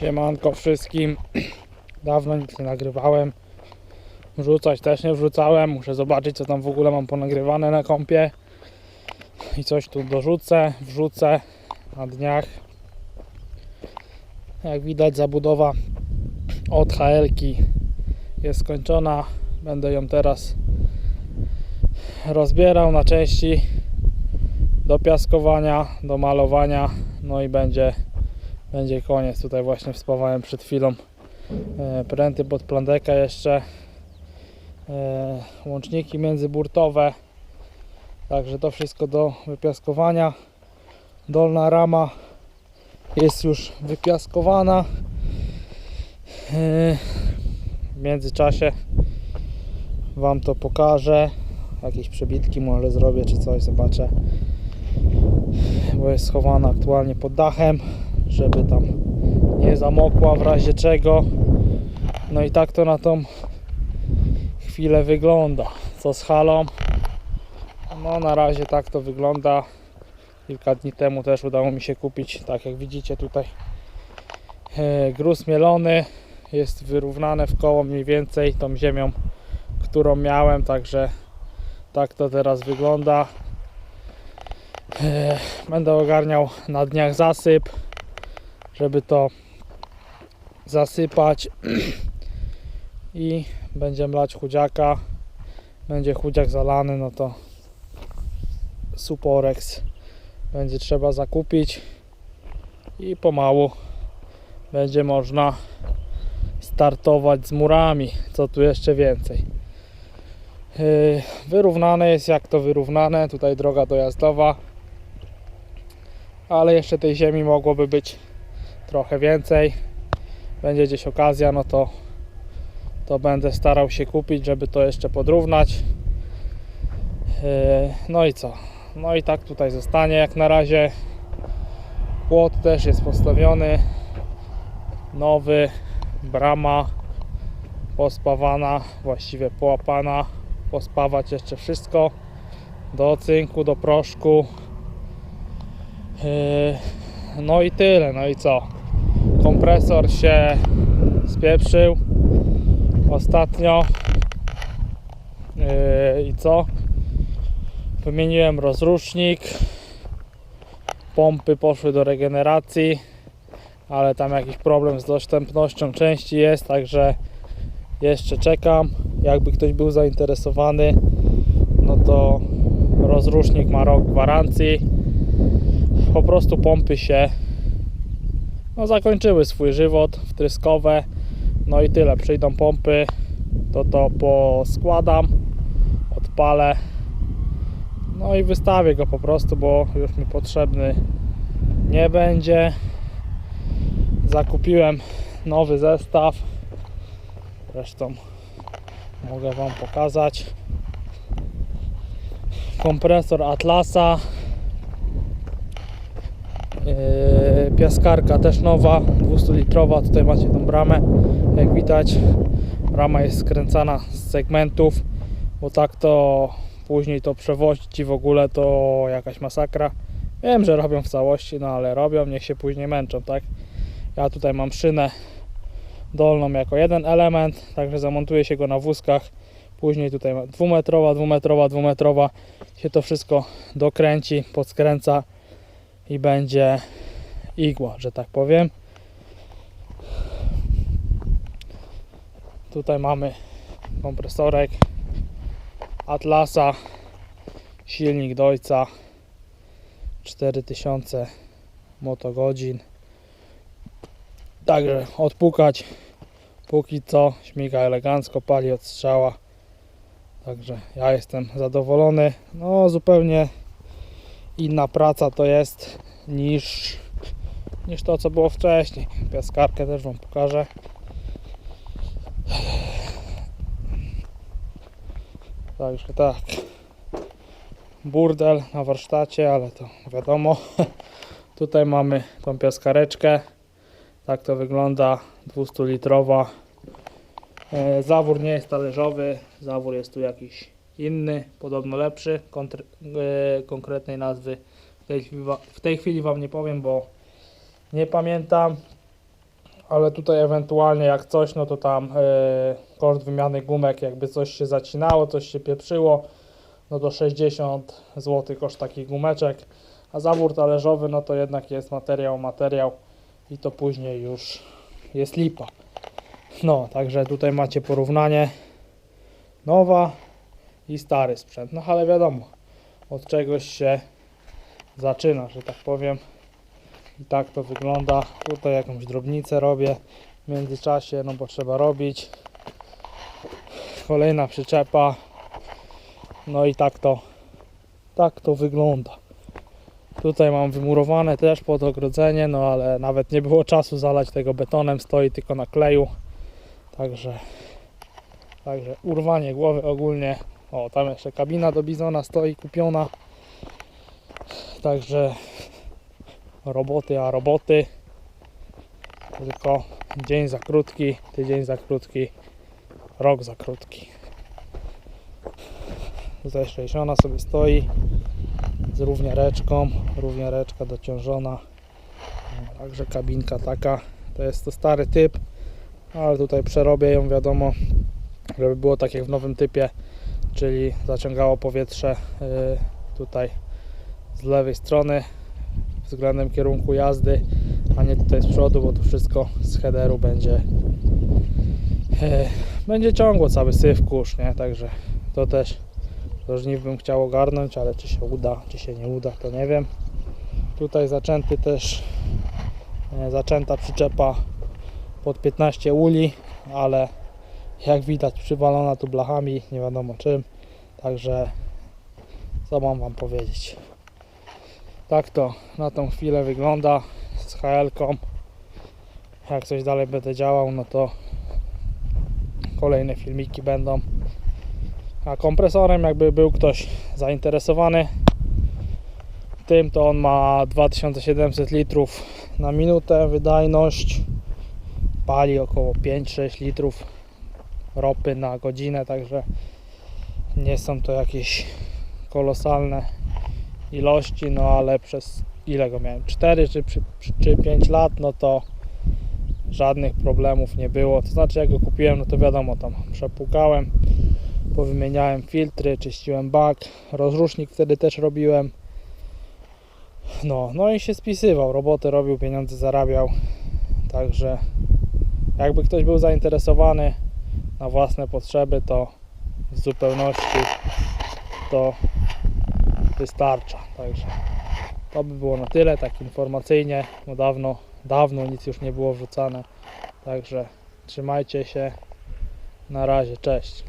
Siemanko wszystkim. Dawno nic nie nagrywałem. Wrzucać też nie wrzucałem. Muszę zobaczyć co tam w ogóle mam ponagrywane na kompie. I coś tu dorzucę, wrzucę na dniach. Jak widać zabudowa od HL-ki jest skończona. Będę ją teraz rozbierał na części do piaskowania, do malowania. No i będzie będzie koniec. Tutaj właśnie wspomniałem przed chwilą e, pręty pod plandekę jeszcze e, łączniki międzyburtowe. Także to wszystko do wypiaskowania. Dolna rama jest już wypiaskowana. E, w międzyczasie Wam to pokażę. Jakieś przebitki może zrobię czy coś zobaczę. Bo jest schowana aktualnie pod dachem żeby tam nie zamokła w razie czego. No i tak to na tą chwilę wygląda. Co z halą? No na razie tak to wygląda. Kilka dni temu też udało mi się kupić, tak jak widzicie tutaj, e, gruz mielony. Jest wyrównane w koło mniej więcej tą ziemią, którą miałem, także tak to teraz wygląda. E, Będę ogarniał na dniach zasyp żeby to zasypać. I będziemy lać chudziaka. Będzie chudziak zalany no to Suporex będzie trzeba zakupić. I pomału będzie można startować z murami. Co tu jeszcze więcej? Yy, wyrównane jest jak to wyrównane. Tutaj droga dojazdowa. Ale jeszcze tej ziemi mogłoby być trochę więcej. Będzie gdzieś okazja no to to będę starał się kupić żeby to jeszcze podrównać. Yy, no i co? No i tak tutaj zostanie jak na razie. Płot też jest postawiony. Nowy brama pospawana właściwie połapana. Pospawać jeszcze wszystko. Do cynku, do proszku. Yy, no i tyle, no i co kompresor się spieprzył ostatnio. Yy, i co? Wymieniłem rozrusznik. Pompy poszły do regeneracji ale tam jakiś problem z dostępnością części jest także jeszcze czekam. Jakby ktoś był zainteresowany no to rozrusznik ma rok gwarancji. Po prostu pompy się no, zakończyły swój żywot wtryskowe no i tyle, przyjdą pompy to to poskładam odpalę no i wystawię go po prostu, bo już mi potrzebny nie będzie. Zakupiłem nowy zestaw. Zresztą mogę Wam pokazać kompresor Atlasa piaskarka też nowa 200 litrowa tutaj macie tą bramę. Jak widać rama jest skręcana z segmentów bo tak to później to przewozić i w ogóle to jakaś masakra. Wiem, że robią w całości no ale robią, niech się później męczą tak? Ja tutaj mam szynę dolną jako jeden element także zamontuję się go na wózkach. Później tutaj dwumetrowa, dwumetrowa, dwumetrowa. Się to wszystko dokręci, podskręca i będzie igła, że tak powiem. Tutaj mamy kompresorek Atlasa, silnik Dojca 4000 motogodzin. Także odpukać póki co śmiga elegancko, pali od strzała. Także ja jestem zadowolony. No zupełnie inna praca to jest niż, niż to co było wcześniej. Piaskarkę też Wam pokażę. Także tak. Burdel na warsztacie, ale to wiadomo. Tutaj mamy tą piaskareczkę. Tak to wygląda. 200 litrowa. E, Zawór nie jest talerzowy. Zawór jest tu jakiś inny, podobno lepszy. Kontr- e, konkretnej nazwy w tej, chwili, w tej chwili Wam nie powiem, bo nie pamiętam. ale tutaj ewentualnie jak coś, no to tam yy, koszt wymiany gumek, jakby coś się zacinało, coś się pieprzyło, no to 60 zł koszt takich gumeczek, a zabór talerzowy, no to jednak jest materiał, materiał i to później już jest lipa. No, także tutaj macie porównanie nowa i stary sprzęt, no ale wiadomo, od czegoś się zaczyna, że tak powiem. I tak to wygląda. Tutaj jakąś drobnicę robię w międzyczasie, no bo trzeba robić. Kolejna przyczepa. No i tak to tak to wygląda. Tutaj mam wymurowane też pod ogrodzenie, no ale nawet nie było czasu zalać tego betonem, stoi tylko na kleju. Także także urwanie głowy ogólnie. O, tam jeszcze kabina do bizona stoi kupiona. Także roboty, a roboty. Tylko dzień za krótki, tydzień za krótki, rok za krótki. Tutaj 60 sobie stoi z równiareczką, równiareczka dociążona. Także kabinka taka, to jest to stary typ, ale tutaj przerobię ją wiadomo, żeby było tak jak w nowym typie, czyli zaciągało powietrze yy, tutaj z lewej strony względem kierunku jazdy, a nie tutaj z przodu, bo tu wszystko z headeru będzie e, będzie ciągło cały syf, kurz, nie? Także to też żniw bym chciał ogarnąć, ale czy się uda, czy się nie uda, to nie wiem. Tutaj zaczęty też e, zaczęta przyczepa pod 15 uli, ale jak widać przywalona tu blachami, nie wiadomo czym, także co mam wam powiedzieć. Tak to na tą chwilę wygląda z HL-ką. Jak coś dalej będę działał, no to kolejne filmiki będą. A kompresorem, jakby był ktoś zainteresowany tym, to on ma 2700 litrów na minutę wydajność. Pali około 5-6 litrów ropy na godzinę, także nie są to jakieś kolosalne ilości, no ale przez ile go miałem? 4 czy, czy, czy 5 lat, no to żadnych problemów nie było. To znaczy, jak go kupiłem, no to wiadomo, tam przepłukałem, powymieniałem filtry, czyściłem bak, rozrusznik wtedy też robiłem. No, no i się spisywał, roboty robił, pieniądze zarabiał. Także jakby ktoś był zainteresowany na własne potrzeby, to w zupełności to wystarcza. Także to by było na tyle, tak informacyjnie, bo dawno, dawno nic już nie było wrzucane. Także trzymajcie się. Na razie, cześć.